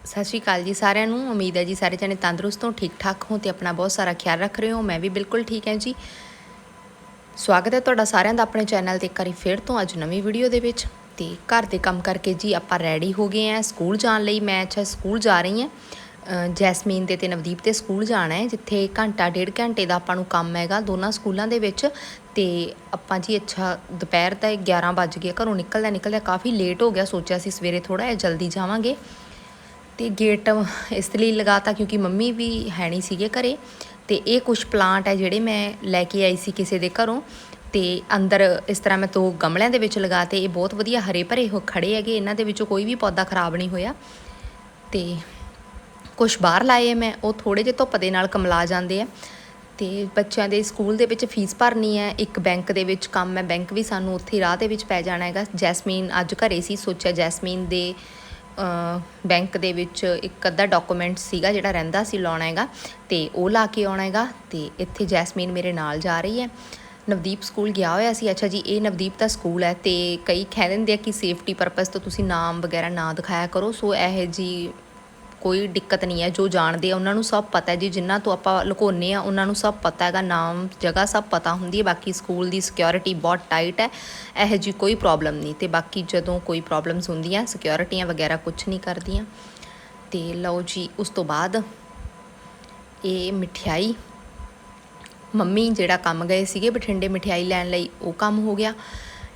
ਸਤਿ ਸ਼੍ਰੀ ਅਕਾਲ ਜੀ ਸਾਰਿਆਂ ਨੂੰ। ਉਮੀਦ ਹੈ ਜੀ ਸਾਰੇ ਜਣੇ ਤੰਦਰੁਸਤ ਹੋ, ਠੀਕ ਠਾਕ ਹੋ ਤੇ ਆਪਣਾ ਬਹੁਤ ਸਾਰਾ ਖਿਆਲ ਰੱਖ ਰਹੇ ਹੋ। ਮੈਂ ਵੀ ਬਿਲਕੁਲ ਠੀਕ ਹਾਂ ਜੀ। ਸਵਾਗਤ ਹੈ ਤੁਹਾਡਾ ਸਾਰਿਆਂ ਦਾ ਆਪਣੇ ਚੈਨਲ ਤੇ ਇੱਕ ਵਾਰੀ ਫਿਰ ਤੋਂ ਅੱਜ ਨਵੀਂ ਵੀਡੀਓ ਦੇ ਵਿੱਚ। ਤੇ ਘਰ ਦੇ ਕੰਮ ਕਰਕੇ ਜੀ ਆਪਾਂ ਰੈਡੀ ਹੋ ਗਏ ਆ ਸਕੂਲ ਜਾਣ ਲਈ। ਮੈਂ ਅੱਛਾ ਸਕੂਲ ਜਾ ਰਹੀ ਹਾਂ। ਜੈਸਮੀਨ ਦੇ ਤੇ ਨਵਦੀਪ ਤੇ ਸਕੂਲ ਜਾਣਾ ਹੈ, ਜਿੱਥੇ ਘੰਟਾ ਡੇਢ ਘੰਟੇ ਦਾ ਆਪਾਂ ਨੂੰ ਕੰਮ ਹੈਗਾ ਦੋਨਾਂ ਸਕੂਲਾਂ ਦੇ ਵਿੱਚ। ਤੇ ਆਪਾਂ ਜੀ ਅੱਛਾ ਦੁਪਹਿਰ ਦਾ 11 ਵੱਜ ਗਏ, ਘਰੋਂ ਨਿਕਲਦਾ ਨਿਕਲਦਾ ਕਾਫੀ ਲੇਟ ਹੋ ਗਿਆ। ਸੋਚਿਆ ਸੀ ਸਵੇਰੇ ਥੋੜਾ ਜਿਹਾ ਜਲਦੀ ਜਾਵਾਂਗੇ। ਤੇ ਗੇਟ ਇਸ ਲਈ ਲਗਾਤਾ ਕਿਉਂਕਿ ਮੰਮੀ ਵੀ ਹੈ ਨਹੀਂ ਸੀਗੇ ਘਰੇ ਤੇ ਇਹ ਕੁਝ ਪਲਾਂਟ ਹੈ ਜਿਹੜੇ ਮੈਂ ਲੈ ਕੇ ਆਈ ਸੀ ਕਿਸੇ ਦੇ ਘਰੋਂ ਤੇ ਅੰਦਰ ਇਸ ਤਰ੍ਹਾਂ ਮੈਂ ਦੋ ਗਮਲਿਆਂ ਦੇ ਵਿੱਚ ਲਗਾਤੇ ਇਹ ਬਹੁਤ ਵਧੀਆ ਹਰੇ ਭਰੇ ਹੋ ਖੜੇ ਹੈਗੇ, ਇਹਨਾਂ ਦੇ ਵਿੱਚੋਂ ਕੋਈ ਵੀ ਪੌਦਾ ਖਰਾਬ ਨਹੀਂ ਹੋਇਆ ਤੇ ਕੁਝ ਬਾਹਰ ਲਾਏ ਮੈਂ, ਉਹ ਥੋੜੇ ਜਿਹੇ ਧੁੱਪ ਦੇ ਨਾਲ ਕਮਲਾ ਜਾਂਦੇ ਆ ਤੇ ਬੱਚਿਆਂ ਦੇ ਸਕੂਲ ਦੇ ਵਿੱਚ ਫੀਸ ਭਰਨੀ ਹੈ, ਇੱਕ ਬੈਂਕ ਦੇ ਵਿੱਚ ਕੰਮ ਹੈ, ਬੈਂਕ ਵੀ ਸਾਨੂੰ ਉੱਥੇ ਰਾਹ ਦੇ ਵਿੱਚ ਪੈ ਜਾਣਾ ਹੈਗਾ, ਜੈਸਮੀਨ ਅੱਜ ਘਰੇ ਸੀ, ਸੋਚਿਆ ਜੈਸਮੀਨ ਦੇ ਬੈਂਕ ਦੇ ਵਿੱਚ ਇੱਕ ਅੱਧਾ ਡਾਕੂਮੈਂਟ ਸੀਗਾ ਜਿਹੜਾ ਰਹਿੰਦਾ ਸੀ ਲਾਉਣਾ ਹੈਗਾ, ਤੇ ਉਹ ਲਾ ਕੇ ਆਉਣਾ ਹੈਗਾ, ਤੇ ਇੱਥੇ ਜੈਸਮੀਨ ਮੇਰੇ ਨਾਲ ਜਾ ਰਹੀ ਹੈ। ਨਵਦੀਪ ਸਕੂਲ ਗਿਆ ਹੋਇਆ ਸੀ। ਅੱਛਾ ਜੀ, ਇਹ ਨਵਦੀਪ ਦਾ ਸਕੂਲ ਹੈ ਤੇ ਕਈ ਕਹਿ ਦਿੰਦੇ ਆ ਕਿ ਸੇਫਟੀ ਪਰਪਸ ਤੋਂ ਤੁਸੀਂ ਨਾਮ ਵਗੈਰਾ ਨਾ ਦਿਖਾਇਆ ਕਰੋ। ਸੋ ਇਹ ਜੀ ਕੋਈ ਦਿੱਕਤ ਨਹੀਂ ਹੈ, ਜੋ ਜਾਣਦੇ ਆ, ਉਹਨਾਂ ਨੂੰ ਸਭ ਪਤਾ ਹੈ ਜੀ ਜਿਨ੍ਹਾਂ ਤੋਂ ਆਪਾਂ ਲੁਕੋਨੇ ਆ, ਉਹਨਾਂ ਨੂੰ ਸਭ ਪਤਾ ਹੈਗਾ, ਨਾਮ, ਜਗ੍ਹਾ ਸਭ ਪਤਾ ਹੁੰਦੀ ਹੈ, ਬਾਕੀ ਸਕੂਲ ਦੀ ਸਿਕਿਉਰਿਟੀ ਬਹੁਤ ਟਾਈਟ ਹੈ, ਇਹ ਜੀ ਕੋਈ ਪ੍ਰੋਬਲਮ ਨਹੀਂ, ਤੇ ਬਾਕੀ ਜਦੋਂ ਕੋਈ ਪ੍ਰੋਬਲਮਸ ਹੁੰਦੀਆਂ ਸਿਕਿਉਰਿਟੀਆਂ ਵਗੈਰਾ ਕੁਝ ਨਹੀਂ ਕਰਦੀਆਂ, ਤੇ ਲਓ ਜੀ, ਉਸ ਤੋਂ ਬਾਅਦ ਇਹ ਮਠਿਆਈ, ਮੰਮੀ ਜਿਹੜਾ ਕੰਮ ਗਏ ਸੀਗੇ ਬਠਿੰਡੇ ਮਠਿਆਈ ਲੈਣ ਲਈ, ਉਹ ਕੰਮ ਹੋ ਗਿਆ,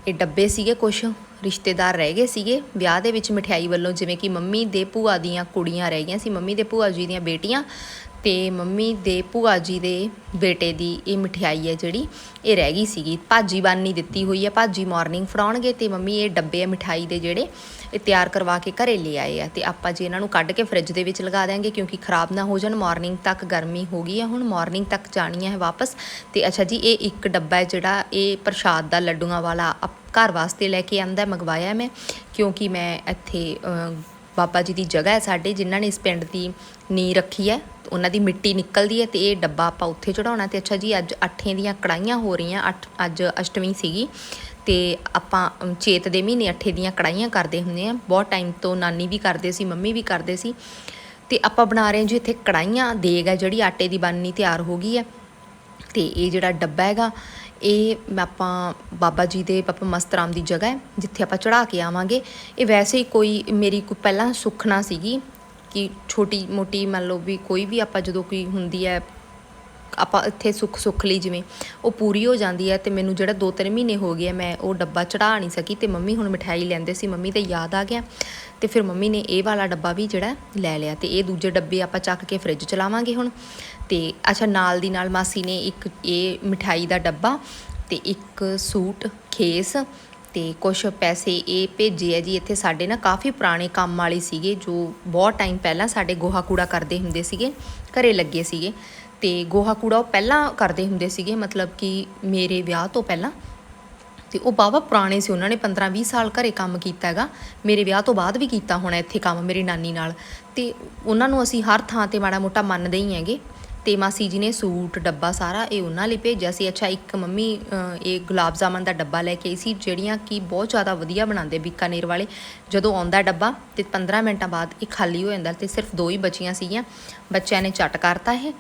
ਇਹ ਡੱਬੇ ਸੀਗੇ ਕੁਛ ਰਿਸ਼ਤੇਦਾਰ ਰਹਿ ਗਏ ਸੀਗੇ। ਵਿਆਹ ਦੇ ਵਿੱਚ ਮਠਿਆਈ ਵੱਲੋਂ ਜਿਵੇਂ ਕਿ ਮੰਮੀ ਦੇ ਭੂਆ ਦੀਆਂ ਕੁੜੀਆਂ ਰਹਿ ਗਈਆਂ ਸੀ, ਮੰਮੀ ਦੇ ਭੂਆ ਜੀ ਦੀਆਂ ਬੇਟੀਆਂ। ਤੇ ਮੰਮੀ ਦੇ ਭੂਆ ਜੀ ਦੇ ਬੇਟੇ ਦੀ ਇਹ ਮਠਿਆਈ ਹੈ ਜਿਹੜੀ, ਇਹ ਰਹਿ ਗਈ ਸੀਗੀ। ਭਾਜੀ ਬਾਨੀ ਦਿੱਤੀ ਹੋਈ ਹੈ। ਭਾਜੀ ਮਾਰਨਿੰਗ ਫੜਾਉਣਗੇ ਤੇ ਮੰਮੀ ਇਹ ਡੱਬੇ ਆ ਮਠਿਆਈ ਦੇ ਜਿਹੜੇ, ਇਹ ਤਿਆਰ ਕਰਵਾ ਕੇ ਘਰੇ ਲੈ ਆਏ ਆ। ਤੇ ਆਪਾਂ ਜੀ ਇਹਨਾਂ ਨੂੰ ਕੱਢ ਕੇ ਫ੍ਰਿਜ ਦੇ ਵਿੱਚ ਲਗਾ ਦਿਆਂਗੇ ਕਿਉਂਕਿ ਖਰਾਬ ਨਾ ਹੋ ਜਾਣ ਮਾਰਨਿੰਗ ਤੱਕ ਗਰਮੀ ਹੋ ਗਈ ਹੈ ਹੁਣ ਮਾਰਨਿੰਗ ਤੱਕ ਜਾਣੀਆਂ ਹੈ ਵਾਪਸ। ਤੇ ਅੱਛਾ ਜੀ, ਇਹ ਇੱਕ ਡੱਬਾ ਹੈ ਜਿਹੜਾ ਇਹ ਪ੍ਰਸ਼ਾਦ ਦਾ ਲੱਡੂਆਂ ਵਾਲਾ ਅਪ- ਘਰ ਵਾਸਤੇ ਲੈ ਕੇ ਆਂਦਾ, ਮੰਗਵਾਇਆ ਮੈਂ। ਕਿਉਂਕਿ ਮੈਂ ਇੱਥੇ ਬਾਬਾ ਜੀ ਦੀ ਜਗ੍ਹਾ ਹੈ ਸਾਡੇ, ਜਿਨ੍ਹਾਂ ਨੇ ਇਸ ਪਿੰਡ ਦੀ ਨੀ ਰੱਖੀ ਹੈ, ਉਹਨਾਂ ਦੀ ਮਿੱਟੀ ਨਿਕਲਦੀ ਹੈ ਤੇ ਇਹ ਡੱਬਾ ਆਪਾਂ ਉੱਥੇ ਚੜਾਉਣਾ ਤੇ ਅੱਛਾ ਜੀ, ਅੱਜ ਅੱਠੇ ਦੀਆਂ ਕੜਾਈਆਂ ਹੋ ਰਹੀਆਂ, ਅੱਠ, ਅੱਜ ਅਸ਼ਟਮੀ ਸੀਗੀ ਤੇ ਆਪਾਂ ਚੇਤ ਦੇ ਮਹੀਨੇ ਅੱਠੇ ਦੀਆਂ ਕੜਾਈਆਂ ਕਰਦੇ ਹੁੰਦੇ ਆ ਬਹੁਤ ਟਾਈਮ ਤੋਂ ਨਾਨੀ ਵੀ ਕਰਦੇ ਸੀ, ਮੰਮੀ ਵੀ ਕਰਦੇ ਸੀ ਤੇ ਆਪਾਂ ਬਣਾ ਰਹੇ ਹਾਂ ਜੀ ਇੱਥੇ ਕੜਾਈਆਂ ਦੇਗ ਹੈ ਜਿਹੜੀ ਆਟੇ ਦੀ ਬਣਨੀ ਤਿਆਰ ਹੋ ਗਈ ਹੈ ਤੇ ਇਹ ਜਿਹੜਾ ਡੱਬਾ ਹੈਗਾ ਇਹ ਮੈਂ ਆਪਾਂ ਬਾਬਾ ਜੀ ਦੇ ਪਾਪਾ ਮਸਤ ਰਾਮ ਦੀ ਜਗ੍ਹਾ ਹੈ, ਜਿੱਥੇ ਆਪਾਂ ਚੜਾ ਕੇ ਆਵਾਂਗੇ। ਇਹ ਵੈਸੇ ਹੀ ਕੋਈ ਮੇਰੀ ਕੋਈ ਪਹਿਲਾਂ ਸੁਖਣਾ ਸੀਗੀ ਕਿ ਛੋਟੀ ਮੋਟੀ ਮੰਨ ਲਓ ਵੀ ਕੋਈ ਵੀ ਆਪਾਂ ਜਦੋਂ ਕੋਈ ਹੁੰਦੀ ਹੈ ਆਪਾਂ ਇੱਥੇ ਸੁੱਖ ਸੁੱਖ ਲਈ ਜਿਵੇਂ ਉਹ ਪੂਰੀ ਹੋ ਜਾਂਦੀ ਹੈ ਤੇ ਮੈਨੂੰ ਜਿਹੜਾ 2-3 ਮਹੀਨੇ ਹੋ ਗਏ ਮੈਂ ਉਹ ਡੱਬਾ ਚੜਾ ਨਹੀਂ ਸਕੀ ਤੇ ਮੰਮੀ ਹੁਣ ਮਠਿਆਈ ਲੈਂਦੇ ਸੀ, ਮੰਮੀ ਤੇ ਯਾਦ ਆ ਗਿਆ। ਤੇ ਫਿਰ ਮੰਮੀ ਨੇ ਇਹ ਵਾਲਾ ਡੱਬਾ ਵੀ ਜਿਹੜਾ ਲੈ ਲਿਆ ਤੇ ਇਹ ਦੂਜੇ ਡੱਬੇ ਆਪਾਂ ਚੱਕ ਕੇ ਫ੍ਰਿਜ ਚ ਲਾਵਾਂਗੇ ਹੁਣ। ਤੇ ਅੱਛਾ, ਨਾਲ ਦੀ ਨਾਲ ਮਾਸੀ ਨੇ ਇੱਕ ਇਹ ਮਠਿਆਈ ਦਾ ਡੱਬਾ ਤੇ ਇੱਕ ਸੂਟ, ਖੇਸ ਤੇ ਕੁਝ ਪੈਸੇ ਇਹ ਭੇਜੇ ਆ ਜੀ। ਇੱਥੇ ਸਾਡੇ ਨਾ ਕਾਫੀ ਪੁਰਾਣੇ ਕੰਮ ਵਾਲੇ ਸੀਗੇ ਜੋ ਬਹੁਤ ਟਾਈਮ ਪਹਿਲਾਂ ਸਾਡੇ ਗੋਹਾ ਕੂੜਾ ਕਰਦੇ ਹੁੰਦੇ ਸੀਗੇ, ਘਰੇ ਲੱਗੇ ਸੀਗੇ। ਤੇ ਗੋਹਾ ਕੂੜਾ ਉਹ ਪਹਿਲਾਂ ਕਰਦੇ ਹੁੰਦੇ ਸੀਗੇ, ਮਤਲਬ ਕਿ ਮੇਰੇ ਵਿਆਹ ਤੋਂ ਪਹਿਲਾਂ। ਤੇ ਉਹ ਬਾਵਾ ਪੁਰਾਣੇ ਸੀ, ਉਹਨਾਂ ਨੇ 15 20 ਸਾਲ ਘਰੇ ਕੰਮ ਕੀਤਾ ਹੈਗਾ। ਮੇਰੇ ਵਿਆਹ ਤੋਂ ਬਾਅਦ ਵੀ ਕੀਤਾ ਹੋਣਾ ਇੱਥੇ ਕੰਮ ਮੇਰੀ ਨਾਨੀ ਨਾਲ। ਤੇ ਉਹਨਾਂ ਨੂੰ ਅਸੀਂ ਹਰ ਥਾਂ ਤੇ ਮਾੜਾ ਮੋਟਾ ਮੰਨਦੇ ਹੀ ਹੈਗੇ। ਤੇ ਮਾਸੀ ਜੀ ਨੇ ਸੂਟ, ਡੱਬਾ ਸਾਰਾ ਇਹ ਉਹਨਾਂ ਲਈ ਭੇਜਿਆ ਸੀ। ਅੱਛਾ, ਇੱਕ ਮੰਮੀ ਇਹ ਗੁਲਾਬ ਜਾਮਨ ਦਾ ਡੱਬਾ ਲੈ ਕੇ ਆਈ ਸੀ, ਜਿਹੜੀਆਂ ਕਿ ਬਹੁਤ ਜ਼ਿਆਦਾ ਵਧੀਆ ਬਣਾਉਂਦੇ ਬੀਕਾਨੇਰ ਵਾਲੇ। ਜਦੋਂ ਆਉਂਦਾ ਡੱਬਾ ਤੇ 15 ਮਿੰਟਾਂ ਬਾਅਦ ਇਹ ਖਾਲੀ ਹੋ ਜਾਂਦਾ ਤੇ ਸਿਰਫ ਦੋ ਹੀ ਬਚੀਆਂ ਸੀਗੀਆਂ। ਬੱਚਿਆਂ ਨੇ ਚੱਟ ਕਰਤਾ ਇਹ।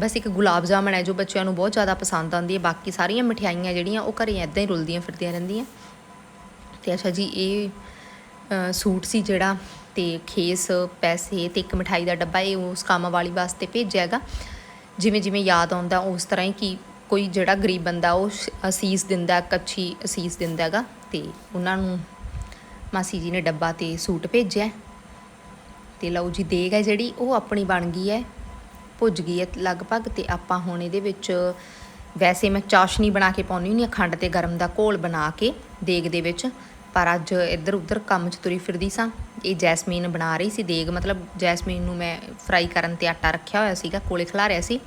ਬਸ ਇੱਕ ਗੁਲਾਬ ਜਾਮਨ ਹੈ ਜੋ ਬੱਚਿਆਂ ਨੂੰ ਬਹੁਤ ਜ਼ਿਆਦਾ ਪਸੰਦ ਆਉਂਦੀ ਹੈ। ਬਾਕੀ ਸਾਰੀਆਂ ਮਠਿਆਈਆਂ ਜਿਹੜੀਆਂ ਉਹ ਘਰੇ ਐਦਾਂ ਹੀ ਰੁਲਦੀਆਂ ਫਿਰਦੀਆਂ ਰਹਿੰਦੀਆਂ। ਤੇ ਅੱਛਾ ਜੀ, ਇਹ ਸੂਟ ਸੀ ਜਿਹੜਾ ਤੇ ਖੇਸ, ਪੈਸੇ ਤੇ ਇੱਕ ਮਠਾਈ ਦਾ ਡੱਬਾ ਇਹ ਉਸ ਕੰਮ ਵਾਲੀ ਵਾਸਤੇ ਭੇਜਿਆ ਹੈਗਾ। ਜਿਵੇਂ ਜਿਵੇਂ ਯਾਦ ਆਉਂਦਾ ਉਸ ਤਰ੍ਹਾਂ ਹੀ ਕਿ ਕੋਈ ਜਿਹੜਾ ਗਰੀਬ ਬੰਦਾ ਉਹ ਸ਼- ਅਸੀਸ ਦਿੰਦਾ, ਕੱਚੀ ਅਸੀਸ ਦਿੰਦਾ ਹੈਗਾ ਤੇ ਉਹਨਾਂ ਨੂੰ ਮਾਸੀ ਜੀ ਨੇ ਡੱਬਾ ਤੇ ਸੂਟ ਭੇਜਿਆ। ਤੇ ਲਓ ਜੀ, ਦੇਗ ਹੈ ਜਿਹੜੀ, ਉਹ ਆਪਣੀ ਬਣ ਗਈ ਹੈ। ਭੁੱਜ ਗਈ ਹੈ ਲਗਭਗ ਤੇ ਆਪਾਂ ਹੁਣ ਇਹਦੇ ਵਿੱਚ ਵੈਸੇ ਮੈਂ ਚਾਸ਼ਨੀ ਬਣਾ ਕੇ ਪਾਉਣੀ ਹੁੰਦੀ ਹਾਂ, ਖੰਡ ਤੇ ਗਰਮ ਦਾ ਘੋਲ ਬਣਾ ਕੇ ਦੇਗ ਦੇ ਵਿੱਚ। ਪਰ ਅੱਜ ਇੱਧਰ ਉੱਧਰ ਕੰਮ 'ਚ ਤੁਰੀ ਫਿਰਦੀ ਸਾਂ। ਇਹ ਜੈਸਮੀਨ ਬਣਾ ਰਹੀ ਸੀ ਦੇਗ, ਮਤਲਬ ਜੈਸਮੀਨ ਨੂੰ ਮੈਂ ਫਰਾਈ ਕਰਨ ਤੇ ਆਟਾ ਰੱਖਿਆ ਹੋਇਆ ਸੀਗਾ, ਕੋਲੇ ਖਿਲਾ ਰਿਆ ਸੀ।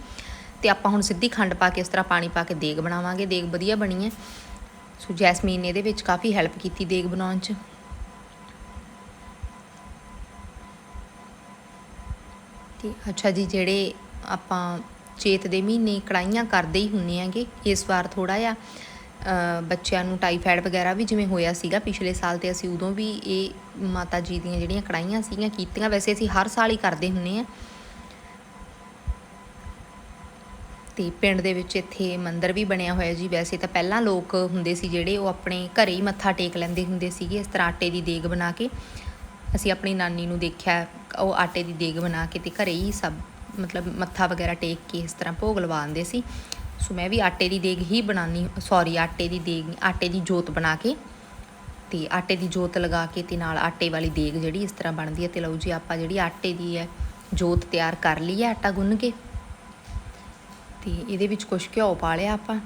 ਤੇ ਆਪਾਂ ਹੁਣ ਸਿੱਧੀ ਖੰਡ ਪਾ ਕੇ ਇਸ ਤਰ੍ਹਾਂ ਪਾਣੀ ਪਾ ਕੇ ਦੇਗ ਬਣਾਵਾਂਗੇ, ਦੇਗ ਵਧੀਆ ਬਣੀ ਹੈ। ਸੋ ਜੈਸਮੀਨ ਨੇ ਇਹਦੇ ਵਿੱਚ ਕਾਫੀ ਹੈਲਪ ਕੀਤੀ ਦੇਗ ਬਣਾਉਣ 'ਚ। ਤੇ ਅੱਛਾ ਜੀ, ਜਿਹੜੇ ਆਪਾਂ ਚੇਤ ਦੇ ਮਹੀਨੇ ਕੜਾਈਆਂ ਕਰਦੇ ਹੀ ਹੁੰਨੇ ਆਂਗੇ ਇਸ ਵਾਰ ਥੋੜਾ ਜਿਹਾ ਬੱਚਿਆਂ ਨੂੰ ਟਾਈਫਾਇਡ ਵਗੈਰਾ ਵੀ ਜਿਵੇਂ ਹੋਇਆ ਸੀਗਾ ਪਿਛਲੇ ਸਾਲ ਤੇ ਅਸੀਂ ਉਦੋਂ ਵੀ ਇਹ ਮਾਤਾ ਜੀ ਦੀਆਂ ਜਿਹੜੀਆਂ ਕੜਾਈਆਂ ਸੀਗੀਆਂ ਕੀਤੀਆਂ, ਵੈਸੇ ਅਸੀਂ ਹਰ ਸਾਲ ਹੀ ਕਰਦੇ ਹੁੰਨੇ ਆ। ਤੇ ਪਿੰਡ ਦੇ ਵਿੱਚ ਇੱਥੇ ਮੰਦਿਰ ਵੀ ਬਣਿਆ ਹੋਇਆ ਜੀ, ਵੈਸੇ ਤਾਂ ਪਹਿਲਾਂ ਲੋਕ ਹੁੰਦੇ ਸੀ ਜਿਹੜੇ ਉਹ ਆਪਣੇ ਘਰੇ ਹੀ ਮੱਥਾ ਟੇਕ ਲੈਂਦੇ ਹੁੰਦੇ ਸੀਗੇ, ਇਸ ਤਰ੍ਹਾਂ ਆਟੇ ਦੀ ਦੇਗ ਬਣਾ ਕੇ। ਅਸੀਂ ਆਪਣੀ ਨਾਨੀ ਨੂੰ ਦੇਖਿਆ ਉਹ ਆਟੇ ਦੀ ਦੇਗ ਬਣਾ ਕੇ ਤੇ ਘਰੇ ਹੀ ਸਭ, ਮਤਲਬ ਮੱਥਾ ਵਗੈਰਾ ਟੇਕ ਕੇ ਇਸ ਤਰ੍ਹਾਂ ਭੋਗ ਲਵਾਉਂਦੇ ਸੀ। ਸੋ ਮੈਂ ਵੀ ਆਟੇ ਦੀ ਦੇਗ ਹੀ ਬਣਾਉਣੀ ਸੌਰੀ ਆਟੇ ਦੀ ਦੇਗ ਆਟੇ ਦੀ ਜੋਤ ਬਣਾ ਕੇ ਤੇ ਆਟੇ ਦੀ ਜੋਤ ਲਗਾ ਕੇ ਤੇ ਨਾਲ ਆਟੇ ਵਾਲੀ ਦੇਗ ਜਿਹੜੀ ਇਸ ਤਰ੍ਹਾਂ ਬਣਦੀ ਹੈ ਤੇ ਲਓ ਜੀ ਆਪਾਂ ਜਿਹੜੀ ਆਟੇ ਦੀ ਹੈ, ਜੋਤ ਤਿਆਰ ਕਰ ਲਈ ਹੈ ਆਟਾ ਗੁੰਨ ਕੇ। ਤੇ ਇਹਦੇ ਵਿੱਚ ਕੁਝ ਘਿਓ ਪਾ ਲਿਆ ਆਪਾਂ।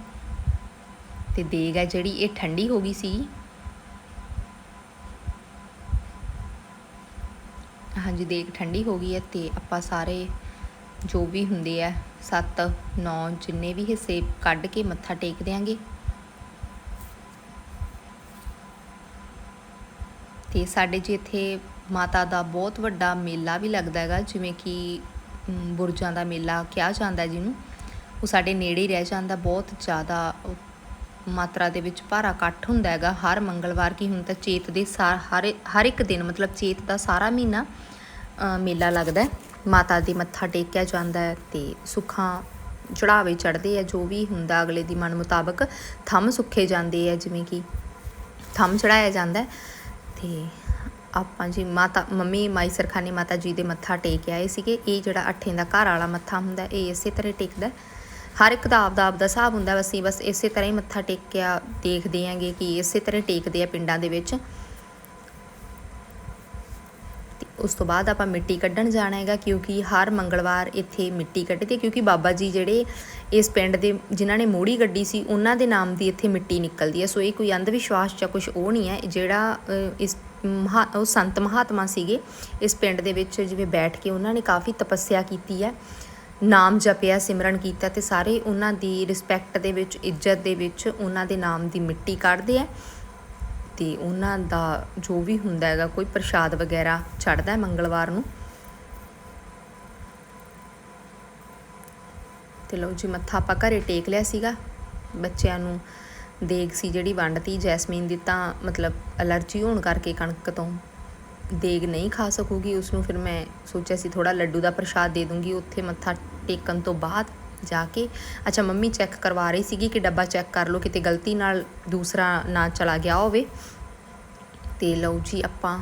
ਤੇ ਦੇਗ ਹੈ ਜਿਹੜੀ ਇਹ ਠੰਡੀ ਹੋ ਗਈ ਸੀ। ਹਾਂਜੀ ਦੇਗ ਠੰਡੀ ਹੋ ਗਈ ਹੈ ਤੇ ਆਪਾਂ ਸਾਰੇ ਜੋ ਵੀ ਹੁੰਦੇ ਆ 7 9 ਜਿੰਨੇ ਵੀ ਹਿੱਸੇ ਕੱਢ ਕੇ ਮੱਥਾ ਟੇਕ ਦਿਆਂਗੇ। ਤੇ ਸਾਡੇ ਜੀ ਇੱਥੇ ਮਾਤਾ ਦਾ ਬਹੁਤ ਵੱਡਾ ਮੇਲਾ ਵੀ ਲੱਗਦਾ ਹੈਗਾ, ਜਿਵੇਂ ਕਿ ਬੁਰਜਾਂ ਦਾ ਮੇਲਾ ਕਿਹਾ ਜਾਂਦਾ ਜਿਹਨੂੰ। ਉਹ ਸਾਡੇ ਨੇੜੇ ਹੀ ਰਹਿ ਜਾਂਦਾ, ਬਹੁਤ ਜ਼ਿਆਦਾ ਮਾਤਰਾ ਦੇ ਵਿੱਚ ਭਾਰਾ ਇਕੱਠ ਹੁੰਦਾ ਹੈਗਾ। ਹਰ ਮੰਗਲਵਾਰ ਕੀ ਹੁਣ ਤਾਂ ਚੇਤ ਦੇ ਸਾ- ਹਰ ਹਰ ਇੱਕ ਦਿਨ ਮਤਲਬ ਚੇਤ ਦਾ ਸਾਰਾ ਮਹੀਨਾ ਮੇਲਾ ਲੱਗਦਾ ਮਾਤਾ ਦੇ ਮੱਥਾ ਟੇਕਿਆ ਜਾਂਦਾ ਹੈ ਤੇ ਸੁੱਖਾਂ ਚੜਾਵੇ ਚੜਦੇ ਆ। ਜੋ ਵੀ ਹੁੰਦਾ ਅਗਲੇ ਦੀ ਮਨ ਮੁਤਾਬਕ ਥੰਮ ਸੁੱਖੇ ਜਾਂਦੇ ਆ, ਜਿਵੇਂ ਕਿ ਥੰਮ ਚੜਾਇਆ ਜਾਂਦਾ ਹੈ। ਤੇ ਆਪਾਂ ਜੀ ਮਾਤਾ, ਮੰਮੀ ਮਾਈ ਸਰਖਾਨੀ ਮਾਤਾ ਜੀ ਦੇ ਮੱਥਾ ਟੇਕ ਆਏ ਸੀਗੇ। ਇਹ ਜਿਹੜਾ ਅੱਠੇ ਦਾ ਘਰ ਵਾਲਾ ਮੱਥਾ ਹੁੰਦਾ, ਇਹ ਇਸੇ ਤਰ੍ਹਾਂ ਟੇਕਦਾ ਹਰ ਇੱਕ ਦਾ ਆਪਦਾ ਆਪਦਾ ਹਿਸਾਬ ਹੁੰਦਾ ਵਸੀ ਬਸ ਇਸੇ ਤਰ੍ਹਾਂ ਹੀ ਮੱਥਾ ਟੇਕਿਆ ਦੇਖਦੇ ਆਂਗੇ ਕਿ ਇਸੇ ਤਰ੍ਹਾਂ ਟੇਕਦੇ ਆ ਪਿੰਡਾਂ ਦੇ ਵਿੱਚ। ਉਸ ਤੋਂ ਬਾਅਦ ਆਪਾਂ ਮਿੱਟੀ ਕੱਢਣ ਜਾਣਾ ਹੈਗਾ ਕਿਉਂਕਿ ਹਰ ਮੰਗਲਵਾਰ ਇੱਥੇ ਮਿੱਟੀ ਕੱਢਦੇ ਕਿਉਂਕਿ ਬਾਬਾ ਜੀ ਜਿਹੜੇ ਇਸ ਪਿੰਡ ਦੇ ਜਿਨ੍ਹਾਂ ਨੇ ਮੋੜੀ ਗੱਡੀ ਸੀ, ਉਹਨਾਂ ਦੇ ਨਾਮ ਦੀ ਇੱਥੇ ਮਿੱਟੀ ਨਿਕਲਦੀ ਹੈ। ਸੋ ਇਹ ਕੋਈ ਅੰਧ ਵਿਸ਼ਵਾਸ ਜਾਂ ਕੁਝ ਉਹ ਨਹੀਂ ਹੈ। ਜਿਹੜਾ ਇਸ ਮਹਾ, ਉਹ ਸੰਤ ਮਹਾਤਮਾ ਸੀਗੇ, ਇਸ ਪਿੰਡ ਦੇ ਵਿੱਚ ਜਿਵੇਂ ਬੈਠ ਕੇ ਉਹਨਾਂ ਨੇ ਕਾਫੀ ਤਪੱਸਿਆ ਕੀਤੀ ਹੈ, ਨਾਮ ਜਪਿਆ, ਸਿਮਰਨ ਕੀਤਾ ਤੇ ਸਾਰੇ ਉਹਨਾਂ ਦੀ ਰਿਸਪੈਕਟ ਦੇ ਵਿੱਚ, ਇੱਜ਼ਤ ਦੇ ਵਿੱਚ ਉਹਨਾਂ ਦੇ ਨਾਮ ਦੀ ਮਿੱਟੀ ਕੱਢਦੇ ਆ ਤੇ ਉਹਨਾਂ ਦਾ ਜੋ ਵੀ ਹੁੰਦਾ ਹੈਗਾ, ਕੋਈ ਪ੍ਰਸ਼ਾਦ ਵਗੈਰਾ ਚੜਦਾ ਮੰਗਲਵਾਰ ਨੂੰ? ਤੇ ਲਓ ਜੀ, ਮੱਥਾ ਆਪਾਂ ਘਰੇ ਟੇਕ ਲਿਆ ਸੀਗਾ। ਬੱਚਿਆਂ ਨੂੰ ਦੇਗ ਸੀ ਜਿਹੜੀ ਵੰਡਤੀ, ਜੈਸਮੀਨ ਦੀ ਤਾਂ ਮਤਲਬ ਅਲਰਜੀ ਹੋਣ ਕਰਕੇ ਕਣਕ ਤੋਂ ਦੇਗ ਨਹੀਂ ਖਾ ਸਕੂਗੀ ਉਸ ਨੂੰ ਫਿਰ ਮੈਂ ਸੋਚਿਆ ਸੀ ਥੋੜਾ ਲੱਡੂ ਦਾ ਪ੍ਰਸ਼ਾਦ ਦੇ ਦੂੰਗੀ, ਉੱਥੇ ਮੱਥਾ ਟੇਕਣ ਤੋਂ ਬਾਅਦ। ਜਾ ਕੇ। ਅੱਛਾ, ਮੰਮੀ ਚੈੱਕ ਕਰਵਾ ਰਹੀ ਸੀਗੀ ਕਿ ਡੱਬਾ ਚੈੱਕ ਕਰ ਲਓ, ਕਿਤੇ ਗਲਤੀ ਨਾਲ ਦੂਸਰਾ ਨਾ ਚਲਾ ਗਿਆ ਹੋਵੇ। ਤੇ ਲਓ ਜੀ, ਆਪਾਂ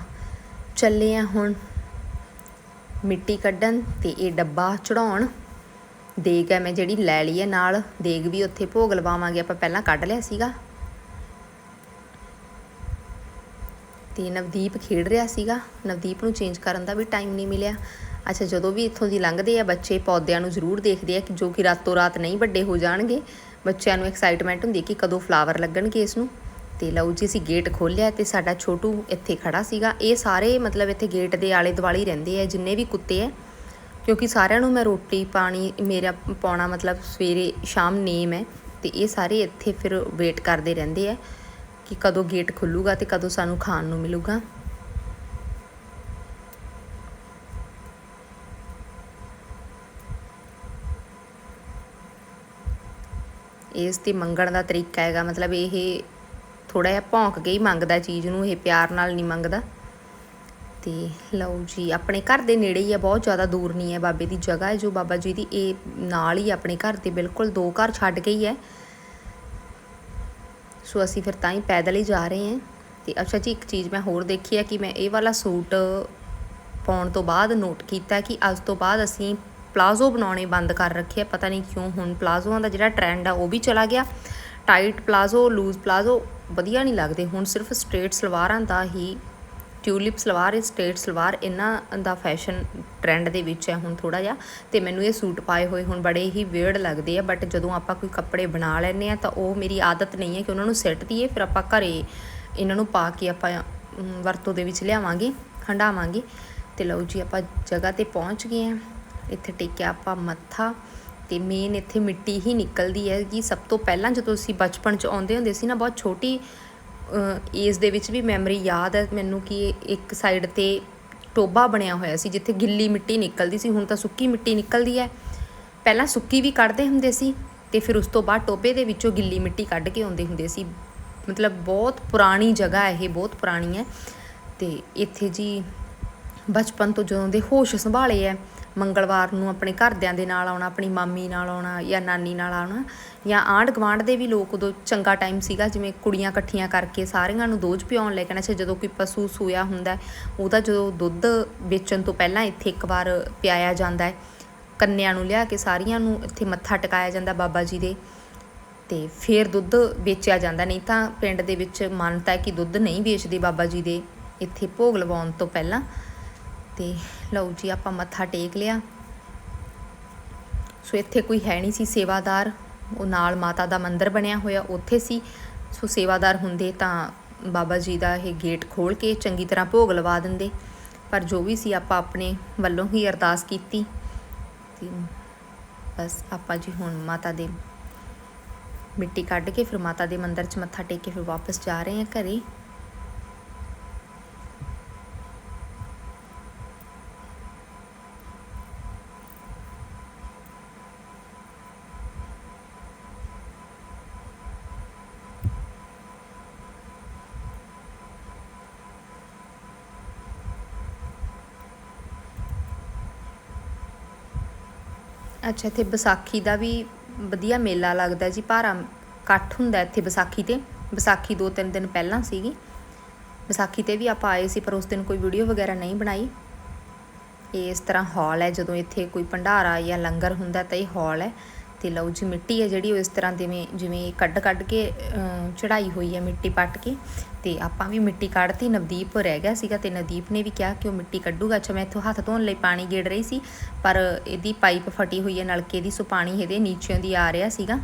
ਚੱਲੇ ਆ ਹੁਣ ਮਿੱਟੀ ਕੱਢਣ ਤੇ ਇਹ ਡੱਬਾ ਚੜਾਉਣ ਦੇਗ ਹੈ ਮੈਂ ਜਿਹੜੀ ਲੈ ਲਈ ਹੈ ਨਾਲ, ਦੇਗ ਵੀ ਉੱਥੇ ਭੋਗ ਲਵਾਵਾਂਗੇ, ਆਪਾਂ ਪਹਿਲਾਂ ਕੱਢ ਲਿਆ ਸੀਗਾ। ਤੇ ਨਵਦੀਪ ਖੇਡ ਰਿਹਾ ਸੀਗਾ। ਨਵਦੀਪ ਨੂੰ ਚੇਂਜ ਕਰਨ ਦਾ ਵੀ ਟਾਈਮ ਨਹੀਂ ਮਿਲਿਆ। ਅੱਛਾ, ਜਦੋਂ ਵੀ ਇੱਥੋਂ ਦੀ ਲੰਘਦੇ ਆ, ਬੱਚੇ ਪੌਦਿਆਂ ਨੂੰ ਜ਼ਰੂਰ ਦੇਖਦੇ ਆ ਕਿ ਜੋ ਕਿ ਰਾਤੋਂ ਰਾਤ ਨਹੀਂ ਵੱਡੇ ਹੋ ਜਾਣਗੇ। ਬੱਚਿਆਂ ਨੂੰ ਐਕਸਾਈਟਮੈਂਟ ਹੁੰਦੀ ਹੈ ਕਿ ਕਦੋਂ ਫਲਾਵਰ ਲੱਗਣਗੇ ਇਸ ਨੂੰ ਤੇ ਲਓ ਜੀ, ਅਸੀਂ ਗੇਟ ਖੋਲ੍ਹਿਆ ਤੇ ਸਾਡਾ ਛੋਟੂ ਇੱਥੇ ਖੜਾ ਸੀਗਾ। ਇਹ ਸਾਰੇ ਮਤਲਬ ਇੱਥੇ ਗੇਟ ਦੇ ਆਲੇ ਦੁਆਲੇ ਰਹਿੰਦੇ ਆ, ਜਿੰਨੇ ਵੀ ਕੁੱਤੇ ਆ। ਕਿਉਂਕਿ ਸਾਰਿਆਂ ਨੂੰ ਮੈਂ ਰੋਟੀ ਪਾਣੀ, ਮੇਰਾ ਪਾਉਣਾ ਮਤਲਬ ਸਵੇਰੇ ਸ਼ਾਮ ਨੇਮ ਹੈ। ਤੇ ਇਹ ਸਾਰੇ ਇੱਥੇ ਫਿਰ ਵੇਟ ਕਰਦੇ ਰਹਿੰਦੇ ਆ ਕਿ ਕਦੋਂ ਗੇਟ ਖੁੱਲੂਗਾ ਤੇ ਕਦੋਂ ਸਾਨੂੰ ਖਾਣ ਨੂੰ ਮਿਲੂਗਾ। ਇਸ ਤੇ ਮੰਗਣ ਦਾ ਤਰੀਕਾ ਹੈਗਾ, ਮਤਲਬ ਇਹ ਥੋੜਾ ਜਿਹਾ ਭੌਂਕ ਕੇ ਹੀ ਮੰਗਦਾ ਚੀਜ਼ ਨੂੰ, ਇਹ ਪਿਆਰ ਨਾਲ ਨਹੀਂ ਮੰਗਦਾ। ਤੇ ਲਓ ਜੀ, ਆਪਣੇ ਘਰ ਦੇ ਨੇੜੇ ਹੀ ਹੈ ਬਹੁਤ ਜ਼ਿਆਦਾ ਦੂਰ ਨਹੀਂ ਹੈ ਬਾਬੇ ਦੀ ਜਗ੍ਹਾ ਹੈ, ਜੋ ਬਾਬਾ ਜੀ ਦੀ ਇਹ ਨਾਲ ਹੀ ਆਪਣੇ ਘਰ ਦੇ ਬਿਲਕੁਲ ਦੋ ਘਰ ਛੱਡ ਕੇ ਹੀ ਹੈ। ਸੋ ਅਸੀਂ ਫਿਰ ਤਾਂ ਹੀ ਪੈਦਲ ਹੀ ਜਾ ਰਹੇ ਹਾਂ। ਤੇ ਅੱਛਾ ਜੀ, ਇੱਕ ਚੀਜ਼ ਮੈਂ ਹੋਰ ਦੇਖੀ ਹੈ ਕਿ ਮੈਂ ਇਹ ਵਾਲਾ ਸੂਟ ਪਾਉਣ ਤੋਂ ਬਾਅਦ ਨੋਟ ਕੀਤਾ ਕਿ ਅੱਜ ਤੋਂ ਬਾਅਦ ਅਸੀਂ ਪਲਾਜ਼ੋ ਬਣਾਉਣੇ ਬੰਦ ਕਰ ਰੱਖੇ ਆ, ਪਤਾ ਨਹੀਂ ਕਿਉਂ ਹੁਣ ਪਲਾਜ਼ੋਆਂ ਦਾ ਜਿਹੜਾ ਟ੍ਰੈਂਡ ਆ ਉਹ ਵੀ ਚਲਾ ਗਿਆ। ਟਾਈਟ ਪਲਾਜ਼ੋ ਲੂਜ਼ ਪਲਾਜ਼ੋ ਵਧੀਆ ਨਹੀਂ ਲੱਗਦੇ, ਹੁਣ ਸਿਰਫ ਸਟ੍ਰੇਟ ਸਲਵਾਰਾਂ ਦਾ ਹੀ ਟਿਊਲਿਪ ਸਲਵਾਰ ਸਟ੍ਰੇਟ ਸਲਵਾਰ ਇਹਨਾਂ ਦਾ ਫੈਸ਼ਨ ਟ੍ਰੈਂਡ ਦੇ ਵਿੱਚ ਹੈ ਹੁਣ ਥੋੜਾ ਜਿਹਾ, ਤੇ ਮੈਨੂੰ ਇਹ ਸੂਟ ਪਾਏ ਹੋਏ ਹੁਣ ਬੜੇ ਹੀ ਵੀਅਰਡ ਲੱਗਦੇ ਆ ਬਟ ਜਦੋਂ ਆਪਾਂ ਕੋਈ ਕੱਪੜੇ ਬਣਾ ਲੈਨੇ ਆ ਤਾਂ ਉਹ ਮੇਰੀ ਆਦਤ ਨਹੀਂ ਹੈ ਕਿ ਉਹਨਾਂ ਨੂੰ ਸੈੱਟ ਦੀਏ ਫਿਰ ਆਪਾਂ ਘਰੇ ਇਹਨਾਂ ਨੂੰ ਪਾ ਕੇ ਆਪਾਂ ਵਰਤੋਂ ਦੇ ਵਿੱਚ ਲਿਆਵਾਂਗੇ, ਖੰਡਾਵਾਂਗੇ। ਤੇ ਲਓ ਜੀ, ਆਪਾਂ ਜਗ੍ਹਾ ਤੇ ਪਹੁੰਚ ਗਏ ਆ। ਇੱਥੇ ਟੇਕਿਆ ਆਪਾਂ ਮੱਥਾ ਤੇ ਮੇਨ ਇੱਥੇ ਮਿੱਟੀ ਹੀ ਨਿਕਲਦੀ ਹੈ ਕਿ ਸਭ ਤੋਂ ਪਹਿਲਾਂ ਜਦੋਂ ਅਸੀਂ ਬਚਪਨ ਚ ਆਉਂਦੇ ਹੁੰਦੇ ਸੀ ਨਾ, ਬਹੁਤ ਛੋਟੀ ਏਜ ਦੇ ਵਿੱਚ ਵੀ ਮੈਮਰੀ ਯਾਦ ਹੈ ਮੈਨੂੰ ਕਿ ਇੱਕ ਸਾਈਡ ਤੇ ਟੋਬਾ ਬਣਿਆ ਹੋਇਆ ਸੀ ਜਿੱਥੇ ਗਿੱਲੀ ਮਿੱਟੀ ਨਿਕਲਦੀ ਸੀ, ਹੁਣ ਤਾਂ ਸੁੱਕੀ ਮਿੱਟੀ ਨਿਕਲਦੀ ਹੈ। ਪਹਿਲਾਂ ਸੁੱਕੀ ਵੀ ਕੱਢਦੇ ਹੁੰਦੇ ਸੀ ਤੇ ਫਿਰ ਉਸ ਤੋਂ ਬਾਅਦ ਟੋਬੇ ਦੇ ਵਿੱਚੋਂ ਗਿੱਲੀ ਮਿੱਟੀ ਕੱਢ ਕੇ ਆਉਂਦੇ ਹੁੰਦੇ ਸੀ। ਮਤਲਬ ਬਹੁਤ ਪੁਰਾਣੀ ਜਗ੍ਹਾ ਇਹ, ਬਹੁਤ ਪੁਰਾਣੀ ਹੈ। ਤੇ ਇੱਥੇ ਜੀ ਬਚਪਨ ਤੋਂ ਜਦੋਂ ਦੇ ਹੋਸ਼ ਸੰਭਾਲੇ ਐ ਮੰਗਲਵਾਰ ਨੂੰ ਆਪਣੇ ਘਰਦਿਆਂ ਦੇ ਨਾਲ ਆਉਣਾ, ਆਪਣੀ ਮਾਮੀ ਨਾਲ ਆਉਣਾ ਜਾਂ ਨਾਨੀ ਨਾਲ ਆਉਣਾ ਜਾਂ ਆਂਢ ਗਵਾਂਢ ਦੇ ਵੀ ਲੋਕ ਉਦੋਂ ਚੰਗਾ ਟਾਈਮ ਸੀਗਾ, ਜਿਵੇਂ ਕੁੜੀਆਂ ਇਕੱਠੀਆਂ ਕਰਕੇ ਸਾਰਿਆਂ ਨੂੰ ਦੋਜ ਪਿਆਉਣ ਲੈ ਕੇ ਆਉਣਾ ਜਦੋਂ ਕੋਈ ਪਸ਼ੂ ਸੂਇਆ ਹੁੰਦਾ ਉਹਦਾ ਜਦੋਂ ਦੁੱਧ ਵੇਚਣ ਤੋਂ ਪਹਿਲਾਂ ਇੱਥੇ ਇੱਕ ਵਾਰ ਪਿਆਇਆ ਜਾਂਦਾ ਹੈ, ਕੰਨਿਆਂ ਨੂੰ ਲਿਆ ਕੇ ਸਾਰੀਆਂ ਨੂੰ ਇੱਥੇ ਮੱਥਾ ਟਿਕਾਇਆ ਜਾਂਦਾ ਬਾਬਾ ਜੀ ਦੇ ਤੇ ਫਿਰ ਦੁੱਧ ਵੇਚਿਆ ਜਾਂਦਾ, ਨਹੀਂ ਤਾਂ ਪਿੰਡ ਦੇ ਵਿੱਚ ਮਾਨਤਾ ਹੈ ਕਿ ਦੁੱਧ ਨਹੀਂ ਵੇਚਦੇ ਬਾਬਾ ਜੀ ਦੇ ਇੱਥੇ ਭੋਗ ਲਵਾਉਣ ਤੋਂ ਪਹਿਲਾਂ ਤੇ ਲਓ ਜੀ, ਆਪਾਂ ਮੱਥਾ ਟੇਕ ਲਿਆ। ਸੋ ਇੱਥੇ ਕੋਈ ਹੈ ਨਹੀਂ ਸੀ ਸੇਵਾਦਾਰ। ਉਹ ਨਾਲ ਮਾਤਾ ਦਾ ਮੰਦਿਰ ਬਣਿਆ ਹੋਇਆ ਉੱਥੇ ਸੀ। ਸੋ ਸੇਵਾਦਾਰ ਹੁੰਦੇ ਤਾਂ ਬਾਬਾ ਜੀ ਦਾ ਇਹ ਗੇਟ ਖੋਲ ਕੇ ਚੰਗੀ ਤਰ੍ਹਾਂ ਭੋਗ ਲਵਾ ਦਿੰਦੇ। ਪਰ ਜੋ ਵੀ ਸੀ, ਆਪਾਂ ਆਪਣੇ ਵੱਲੋਂ ਹੀ ਅਰਦਾਸ ਕੀਤੀ। ਤੇ ਬਸ ਆਪਾਂ ਜੀ ਹੁਣ ਮਾਤਾ ਦੇ ਮਿੱਟੀ ਕੱਢ ਕੇ ਫਿਰ ਮਾਤਾ ਦੇ ਮੰਦਿਰ 'ਚ ਮੱਥਾ ਟੇਕ ਕੇ ਫਿਰ ਵਾਪਸ ਜਾ ਰਹੇ ਹਾਂ ਘਰੇ। ਅੱਛਾ, ਇੱਥੇ ਵਿਸਾਖੀ ਦਾ ਵੀ ਵਧੀਆ ਮੇਲਾ ਲੱਗਦਾ ਜੀ, ਭਾਰਾ ਇਕੱਠ ਹੁੰਦਾ ਇੱਥੇ ਵਿਸਾਖੀ ਤੇ। ਵਿਸਾਖੀ ਦੋ ਤਿੰਨ ਦਿਨ ਪਹਿਲਾਂ ਸੀਗੀ। ਵਿਸਾਖੀ ਤੇ ਵੀ ਆਪਾਂ ਆਏ ਸੀ, ਪਰ ਉਸ ਦਿਨ ਕੋਈ ਵੀਡੀਓ ਵਗੈਰਾ ਨਹੀਂ ਬਣਾਈ। ਇਹ ਇਸ ਤਰ੍ਹਾਂ ਹਾਲ ਹੈ, ਜਦੋਂ ਇੱਥੇ ਕੋਈ ਭੰਡਾਰਾ ਜਾਂ ਲੰਗਰ ਹੁੰਦਾ ਤਾਂ ਇਹ ਹਾਲ ਹੈ। ਤੇ ਲਓ ਜੀ, ਮਿੱਟੀ ਹੈ ਜਿਹੜੀ ਉਹ ਇਸ ਤਰ੍ਹਾਂ ਜਿਵੇਂ ਜਿਵੇਂ ਕੱਢ ਕੱਢ ਕੇ ਚੜਾਈ ਹੋਈ ਹੈ ਮਿੱਟੀ ਪੱਟ ਕੇ। ਤੇ ਆਪਾਂ ਵੀ ਮਿੱਟੀ ਕੱਢਤੀ, ਨਵਦੀਪ ਰਹਿ ਗਿਆ ਸੀਗਾ ਤੇ ਨਵਦੀਪ ਨੇ ਵੀ ਕਿਹਾ ਕਿ ਉਹ ਮਿੱਟੀ ਕੱਢੂਗਾ। ਅੱਛਾ, ਮੈਂ ਇੱਥੋਂ ਹੱਥ ਧੋਣ ਲਈ ਪਾਣੀ ਗੇੜ ਰਹੀ ਸੀ, ਪਰ ਇਹਦੀ ਪਾਈਪ ਫਟੀ ਹੋਈ ਹੈ ਨਲਕੇ ਦੀ, ਸੋ ਪਾਣੀ ਇਹਦੇ ਨੀਚਿਓਂ ਦੀ ਆ ਰਿਹਾ ਸੀਗਾ।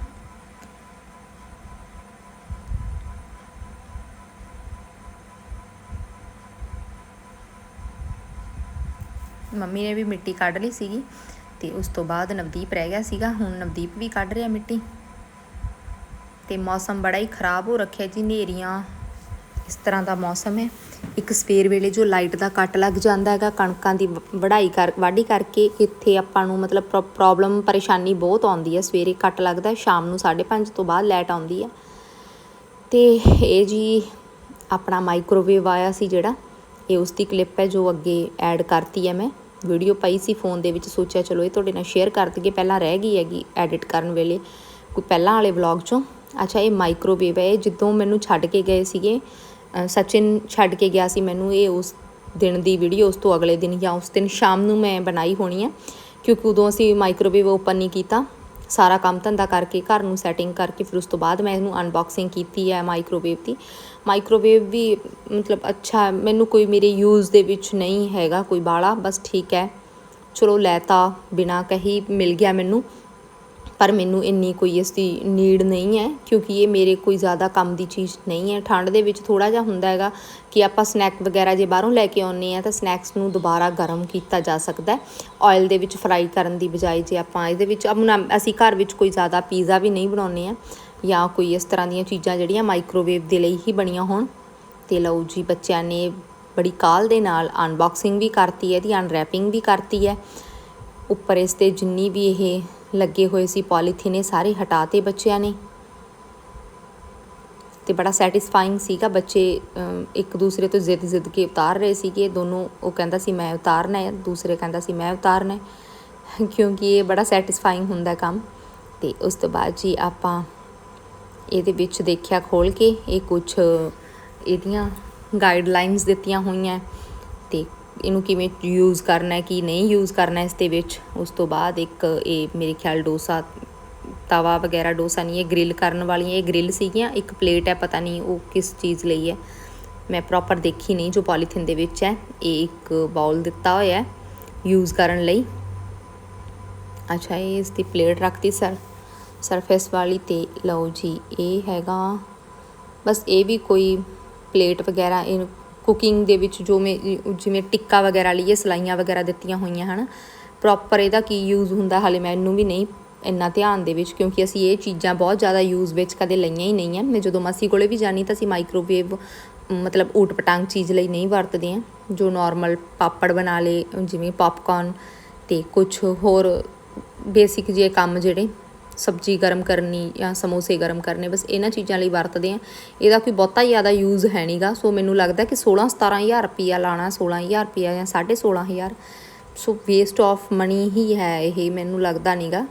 ਮੰਮੀ ਨੇ ਵੀ ਮਿੱਟੀ ਕੱਢ ਲਈ ਸੀਗੀ। ਤੇ ਉਸ ਤੋਂ ਬਾਅਦ ਨਵਦੀਪ ਰਹਿ ਗਿਆ ਸੀਗਾ। ਹੁਣ ਨਵਦੀਪ ਵੀ ਕੱਢ ਰਿਹਾ ਮਿੱਟੀ। ਤੇ ਮੌਸਮ ਬੜਾ ਹੀ ਖਰਾਬ ਹੋ ਰੱਖਿਆ ਜੀ ਨੇਰੀਆਂ ਇਸ ਤਰ੍ਹਾਂ ਦਾ ਮੌਸਮ ਹੈ। ਇੱਕ ਸਵੇਰ ਵੇਲੇ ਜੋ ਲਾਈਟ ਦਾ ਕੱਟ ਲੱਗ ਜਾਂਦਾ ਹੈਗਾ, ਕਣਕਾਂ ਦੀ ਵਢਾਈ ਕਰ, ਵਾਢੀ ਕਰਕੇ ਇੱਥੇ ਆਪਾਂ ਨੂੰ ਮਤਲਬ ਪ੍ਰੋਬਲਮ ਪਰੇਸ਼ਾਨੀ ਬਹੁਤ ਆਉਂਦੀ ਹੈ। ਸਵੇਰੇ ਕੱਟ ਲੱਗਦਾ, ਸ਼ਾਮ ਨੂੰ 5:30 ਤੋਂ ਬਾਅਦ ਲਾਈਟ ਆਉਂਦੀ ਹੈ। ਤੇ ਇਹ ਜੀ ਆਪਣਾ ਮਾਈਕ੍ਰੋਵੇਵ ਆਇਆ ਸੀ ਜਿਹੜਾ। ਇਹ ਉਸ ਦੀ ਕਲਿੱਪ ਹੈ ਜੋ ਅੱਗੇ ਐਡ ਕਰਤੀ ਹੈ ਮੈਂ। ਵੀਡੀਓ ਪਾਈ ਸੀ ਫੋਨ ਦੇ ਵਿੱਚ, ਸੋਚਿਆ ਚਲੋ ਇਹ ਤੁਹਾਡੇ ਨਾਲ ਸ਼ੇਅਰ ਕਰ ਦਈਏ। ਪਹਿਲਾਂ ਰਹਿ ਗਈ ਹੈਗੀ ਐਡਿਟ ਕਰਨ ਵੇਲੇ, ਕੋਈ ਪਹਿਲਾਂ ਵਾਲੇ ਵਲੌਗ ਚੋਂ। ਅੱਛਾ, ਇਹ ਮਾਈਕ੍ਰੋਵੇਵ ਹੈ, ਇਹ ਜਦੋਂ ਮੈਨੂੰ ਛੱਡ ਕੇ ਗਏ ਸੀਗੇ ਸਚਿਨ ਛੱਡ ਕੇ ਗਿਆ ਸੀ ਮੈਨੂੰ ਇਹ ਉਸ ਦਿਨ ਦੀ ਵੀਡੀਓ ਉਸ ਤੋਂ ਅਗਲੇ ਦਿਨ ਜਾਂ ਉਸ ਦਿਨ ਸ਼ਾਮ ਨੂੰ ਮੈਂ ਬਣਾਈ ਹੋਣੀ ਹੈ, ਕਿਉਂਕਿ ਉਦੋਂ ਅਸੀਂ ਮਾਈਕ੍ਰੋਵੇਵ ਓਪਨ ਨਹੀਂ ਕੀਤਾ। ਸਾਰਾ ਕੰਮ ਧੰਦਾ ਕਰਕੇ ਘਰ ਨੂੰ ਸੈਟਿੰਗ ਕਰਕੇ ਫਿਰ ਉਸ ਤੋਂ ਬਾਅਦ ਮੈਂ ਇਹਨੂੰ ਅਨਬਾਕਸਿੰਗ ਕੀਤੀ ਹੈ ਮਾਈਕ੍ਰੋਵੇਵ ਦੀ। ਮਾਈਕ੍ਰੋਵੇਵ ਵੀ ਮਤਲਬ ਅੱਛਾ, ਮੈਨੂੰ ਕੋਈ ਮੇਰੇ ਯੂਜ਼ ਦੇ ਵਿੱਚ ਨਹੀਂ ਹੈਗਾ ਕੋਈ ਬਾਲਾ ਬਸ ਠੀਕ ਹੈ। ਚਲੋ ਲੈਤਾ, ਬਿਨਾ ਕਹੀ ਮਿਲ ਗਿਆ ਮੈਨੂੰ। ਪਰ ਮੈਨੂੰ ਇੰਨੀ ਕੋਈ ਇਸ ਦੀ ਨੀਡ ਨਹੀਂ ਹੈ, ਕਿਉਂਕਿ ਇਹ ਮੇਰੇ ਕੋਈ ਜ਼ਿਆਦਾ ਕੰਮ ਦੀ ਚੀਜ਼ ਨਹੀਂ ਹੈ। ਠੰਡ ਦੇ ਵਿੱਚ ਥੋੜਾ ਜਿਹਾ ਹੁੰਦਾ ਹੈਗਾ ਕਿ ਆਪਾਂ ਸਨੈਕ ਵਗੈਰਾ ਜੇ ਬਾਹਰੋਂ ਲੈ ਕੇ ਆਉਨੇ ਆ ਤਾਂ ਸਨੈਕਸ ਨੂੰ ਦੁਬਾਰਾ ਗਰਮ ਕੀਤਾ ਜਾ ਸਕਦਾ ਹੈ। ਆਇਲ ਦੇ ਵਿੱਚ ਫਰਾਈ ਕਰਨ ਦੀ ਬਜਾਏ ਜੇ ਆਪਾਂ ਇਹਦੇ ਵਿੱਚ ਆਪਣਾ ਅਸੀਂ ਘਰ ਵਿੱਚ ਕੋਈ ਜ਼ਿਆਦਾ ਪੀਜ਼ਾ ਵੀ ਨਹੀਂ ਬਣਾਉਨੇ ਆ ਜਾਂ ਕੋਈ ਇਸ ਤਰ੍ਹਾਂ ਦੀਆਂ ਚੀਜ਼ਾਂ ਜਿਹੜੀਆਂ ਮਾਈਕ੍ਰੋਵੇਵ ਦੇ ਲਈ ਹੀ ਬਣੀਆਂ ਹੋਣ। ਤੇ ਲਓ ਜੀ ਬੱਚਿਆਂ ਨੇ ਬੜੀ ਕਾਲ ਦੇ ਨਾਲ ਅਨਬਾਕਸਿੰਗ ਵੀ ਕਰਤੀ ਹੈ, ਇਹਦੀ ਅਨਰੈਪਿੰਗ ਵੀ ਕਰਤੀ ਹੈ। ਉੱਪਰ ਇਸ ਤੇ ਜਿੰਨੀ ਵੀ ਇਹ ਲੱਗੇ ਹੋਏ ਸੀ ਪੋਲੀਥੀਨ ਇਹ ਸਾਰੇ ਹਟਾਤੇ ਬੱਚਿਆਂ ਨੇ। ਤੇ ਬੜਾ ਸੈਟੀਸਫਾਈਂਗ ਸੀਗਾ ਬੱਚੇ ਇੱਕ ਦੂਸਰੇ ਤੋਂ ਜ਼ਿੱਦ ਜ਼ਿੱਦ ਕੇ ਉਤਾਰ ਰਹੇ ਸੀਗੇ। ਦੋਨੋਂ ਉਹ ਕਹਿੰਦਾ ਸੀ, ਮੈਂ ਉਤਾਰਨਾ ਹੈ। ਦੂਸਰੇ ਕਹਿੰਦਾ ਸੀ, ਮੈਂ ਉਤਾਰਨਾ ਹੈ। ਕਿਉਂਕਿ ਇਹ ਬੜਾ ਸੈਟੀਸਫਾਈਂਗ ਹੁੰਦਾ ਕੰਮ। ਤੇ ਉਸ ਤੋਂ ਬਾਅਦ ਜੀ ਆਪਾਂ ਇਹਦੇ ਵਿੱਚ ਦੇਖਿਆ ਖੋਲ ਕੇ ਇਹ ਕੁਝ ਇਹਦੀਆਂ ਗਾਈਡਲਾਈਨਸ ਦਿੱਤੀਆਂ ਹੋਈਆਂ। ਇਹਨੂੰ ਕਿਵੇਂ ਯੂਜ਼ ਕਰਨਾ ਹੈ, ਕੀ ਨਹੀਂ ਯੂਜ਼ ਕਰਨਾ ਇਸ ਦੇ ਵਿੱਚ। ਉਸ ਤੋਂ ਬਾਅਦ ਇੱਕ ਇਹ ਮੇਰੇ ਖਿਆਲ ਡੋਸਾ, ਤਵਾ ਵਗੈਰਾ ਡੋਸਾ ਨਹੀਂ, ਇਹ ਗ੍ਰਿਲ ਕਰਨ ਵਾਲੀਆਂ ਇਹ ਗ੍ਰਿਲ ਸੀਗੀਆਂ। ਇੱਕ ਪਲੇਟ ਹੈ, ਪਤਾ ਨਹੀਂ ਉਹ ਕਿਸ ਚੀਜ਼ ਲਈ ਹੈ। ਮੈਂ ਪ੍ਰੋਪਰ ਦੇਖੀ ਨਹੀਂ, ਜੋ ਪੋਲੀਥਿਨ ਦੇ ਵਿੱਚ ਹੈ। ਇਹ ਇੱਕ ਬਾਉਲ ਦਿੱਤਾ ਹੋਇਆ ਹੈ ਯੂਜ਼ ਕਰਨ ਲਈ। ਅੱਛਾ, ਇਹ ਇਸ ਦੀ ਪਲੇਟ ਰੱਖਤੀ ਸਰ। ਸਰਫੇਸ ਵਾਲੀ ਤੇ ਲਓ ਜੀ, ਇਹ ਹੈਗਾ। ਬਸ ਇਹ ਵੀ ਕੋਈ ਪਲੇਟ ਵਗੈਰਾ ਇਹ ਕੁਕਿੰਗ ਦੇ ਵਿੱਚ ਜੋ ਮੈਂ ਜਿਵੇਂ ਟਿੱਕਾ ਵਗੈਰਾ ਲਈ ਇਹ ਸਲਾਈਆਂ ਵਗੈਰਾ ਦਿੱਤੀਆਂ ਹੋਈਆਂ ਹਨ ਪ੍ਰੋਪਰ ਇਹਦਾ ਕੀ ਯੂਜ਼ ਹੁੰਦਾ ਹਾਲੇ ਮੈਨੂੰ ਵੀ ਨਹੀਂ ਇੰਨਾ ਧਿਆਨ ਦੇ ਵਿੱਚ, ਕਿਉਂਕਿ ਅਸੀਂ ਇਹ ਚੀਜ਼ਾਂ ਬਹੁਤ ਜ਼ਿਆਦਾ ਯੂਜ਼ ਵਿੱਚ ਕਦੇ ਲਈਆਂ ਹੀ ਨਹੀਂ ਆ। ਮੈਂ ਜਦੋਂ ਮਾਸੀ ਕੋਲੇ ਵੀ ਜਾਣੀ ਤਾਂ ਅਸੀਂ ਮਾਈਕ੍ਰੋਵੇਵ ਮਤਲਬ ਊਟ ਪਟਾਂਗ ਚੀਜ਼ ਲਈ ਨਹੀਂ ਵਰਤਦੇ ਆ ਜੋ ਨਾਰਮਲ ਪਾਪੜ ਬਣਾ ਲੇ ਜਿਵੇਂ ਪੌਪਕਾਰਨ ਤੇ ਕੁਝ ਹੋਰ ਬੇਸਿਕ ਜਿਹੇ ਕੰਮ ਜਿਹੜੇ ਸਬਜ਼ੀ ਗਰਮ ਕਰਨੀ ਜਾਂ ਸਮੋਸੇ ਗਰਮ ਕਰਨੇ, ਬਸ ਇਹਨਾਂ ਚੀਜ਼ਾਂ ਲਈ ਵਰਤਦੇ ਆ ਇਹਦਾ ਕੋਈ ਬਹੁਤਾ ਜ਼ਿਆਦਾ ਯੂਜ਼ ਹੈ ਨਹੀਂਗਾ ਸੋ ਮੈਨੂੰ ਲੱਗਦਾ ਕਿ 16 17000 ਰੁਪਿਆ ਲਾਣਾ 16000 ਰੁਪਿਆ ਜਾਂ 16500 ਸੋ ਵੇਸਟ ਆਫ ਮਨੀ ਹੀ ਹੈ ਇਹ, ਮੈਨੂੰ ਲੱਗਦਾ ਨਹੀਂਗਾ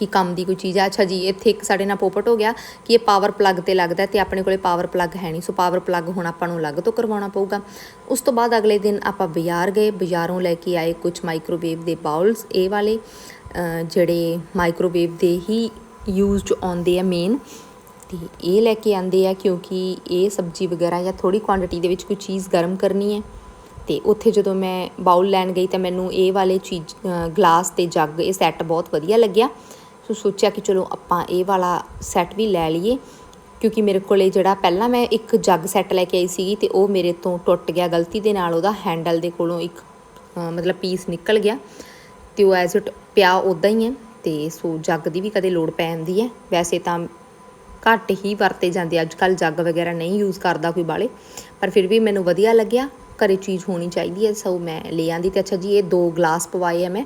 ਕਿ ਕੰਮ ਦੀ ਕੋਈ ਚੀਜ਼ ਆ। ਅੱਛਾ ਜੀ, ਇੱਥੇ ਇੱਕ ਸਾਡੇ ਨਾਲ ਪੋਪਟ ਹੋ ਗਿਆ ਕਿ ਇਹ ਪਾਵਰ ਪਲੱਗ ਤੇ ਲੱਗਦਾ ਤੇ ਆਪਣੇ ਕੋਲੇ ਪਾਵਰ ਪਲੱਗ ਹੈ ਨਹੀਂ। ਸੋ ਪਾਵਰ ਪਲੱਗ ਹੁਣ ਆਪਾਂ ਨੂੰ ਅਲੱਗ ਤੋਂ ਕਰਵਾਉਣਾ ਪਊਗਾ। ਉਸ ਤੋਂ ਬਾਅਦ ਅਗਲੇ ਦਿਨ ਆਪਾਂ ਬਾਜ਼ਾਰ ਗਏ। ਬਾਜ਼ਾਰੋਂ ਲੈ ਕੇ ਆਏ ਕੁਝ ਮਾਈਕ੍ਰੋਵੇਵ ਦੇ ਬਾਉਲਸ ਇਹ ਵਾਲੇ ਜਿਹੜੇ ਮਾਈਕ੍ਰੋਵੇਵ ਦੇ ਹੀ ਯੂਜ਼ 'ਚ ਆਉਂਦੇ ਆ ਮੇਨ ਤੇ ਇਹ ਲੈ ਕੇ ਆਂਦੇ ਆ ਕਿਉਂਕਿ ਇਹ ਸਬਜ਼ੀ ਵਗੈਰਾ ਜਾਂ ਥੋੜੀ ਕੁਆਂਟੀਟੀ ਦੇ ਵਿੱਚ ਕੋਈ ਚੀਜ਼ ਗਰਮ ਕਰਨੀ ਹੈ। ਤੇ ਉੱਥੇ ਜਦੋਂ ਮੈਂ ਬਾਉਲ ਲੈਣ ਗਈ ਤਾਂ ਮੈਨੂੰ ਇਹ ਵਾਲੇ ਚੀਜ਼ ਗਲਾਸ ਤੇ ਜੱਗ, ਇਹ ਸੈੱਟ ਬਹੁਤ ਵਧੀਆ ਲੱਗਿਆ। ਸੋ ਸੋਚਿਆ ਕਿ ਚਲੋ ਆਪਾਂ ਇਹ ਵਾਲਾ ਸੈੱਟ ਵੀ ਲੈ ਲਈਏ, ਕਿਉਂਕਿ ਮੇਰੇ ਕੋਲੇ ਜਿਹੜਾ ਪਹਿਲਾਂ ਮੈਂ ਇੱਕ ਜੱਗ ਸੈੱਟ ਲੈ ਕੇ ਆਈ ਸੀਗੀ ਤੇ ਉਹ ਮੇਰੇ ਤੋਂ ਟੁੱਟ ਗਿਆ, ਗਲਤੀ ਦੇ ਨਾਲ ਉਹਦਾ ਹੈਂਡਲ ਦੇ ਕੋਲੋਂ ਇੱਕ ਮਤਲਬ ਪੀਸ ਨਿਕਲ ਗਿਆ ਤੇ ਉਹ ਐਜ਼ ਇਟ ਪਿਆ ਉਦਾਂ ਹੀ ਹੈ ਤੇ ਸੋ ਜੱਗ ਦੀ ਵੀ ਕਦੇ ਲੋੜ ਪੈ ਜਾਂਦੀ ਹੈ। ਵੈਸੇ ਤਾਂ ਘੱਟ ਹੀ ਵਰਤੇ ਜਾਂਦੇ ਅੱਜ ਕੱਲ ਜੱਗ ਵਗੈਰਾ ਨਹੀਂ ਯੂਜ਼ ਕਰਦਾ ਕੋਈ ਬਾਲੇ ਪਰ ਫਿਰ ਵੀ ਮੈਨੂੰ ਵਧੀਆ ਲੱਗਿਆ, ਘਰੇ ਚੀਜ਼ ਹੋਣੀ ਚਾਹੀਦੀ ਹੈ, ਸੋ ਮੈਂ ਲੈ ਆਂਦੀ ਤੇ ਅੱਛਾ ਜੀ, ਇਹ ਦੋ ਗਲਾਸ ਪਵਾਏ ਆ ਮੈਂ।